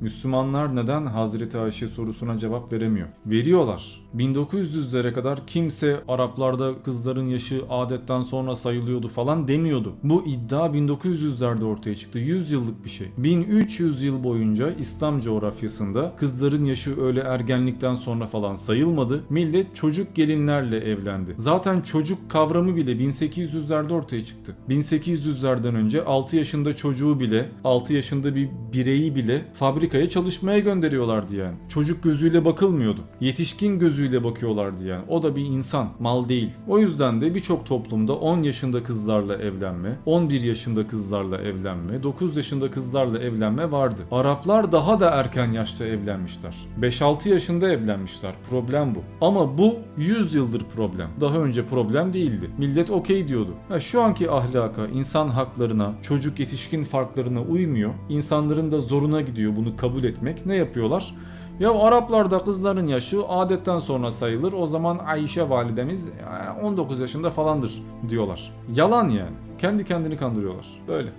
Müslümanlar neden Hazreti Ayşe sorusuna cevap veremiyor? Veriyorlar. 1900'lere kadar kimse Araplarda kızların yaşı adetten sonra sayılıyordu falan demiyordu. Bu iddia 1900'lerde ortaya çıktı. 100 yıllık bir şey. 1300 yıl boyunca İslam coğrafyasında kızların yaşı öyle ergenlikten sonra falan sayılmadı. Millet çocuk gelinlerle evlendi. Zaten çocuk kavramı bile 1800'lerde ortaya çıktı. 1800'lerden önce 6 yaşında çocuğu bile, 6 yaşında bir bireyi bile fabrikaya çalışmaya gönderiyorlardı yani. Çocuk gözüyle bakılmıyordu. Yetişkin gözüyle bakıyorlardı yani. O da bir insan, mal değil. O yüzden de birçok toplumda 10 yaşında kızlarla evlenme, 11 yaşında kızlarla evlenme, 9 yaşında kızlarla evlenme vardı. Araplar daha da erken yaşta evlenmişler. 5-6 yaşında evlenmişler. Problem bu. Ama bu 100 yıldır problem. Daha önce problem değildi. Millet okey diyordu. Ha, şu anki ahlaka, insan haklarına, çocuk yetişkin farklarına uymuyor. İnsanların da zoruna gidiyor bunu kabul etmek. Ne yapıyorlar? Ya Araplarda kızların yaşı adetten sonra sayılır. O zaman Ayşe validemiz e, 19 yaşında falandır diyorlar. Yalan yani. Kendi kendini kandırıyorlar. Böyle.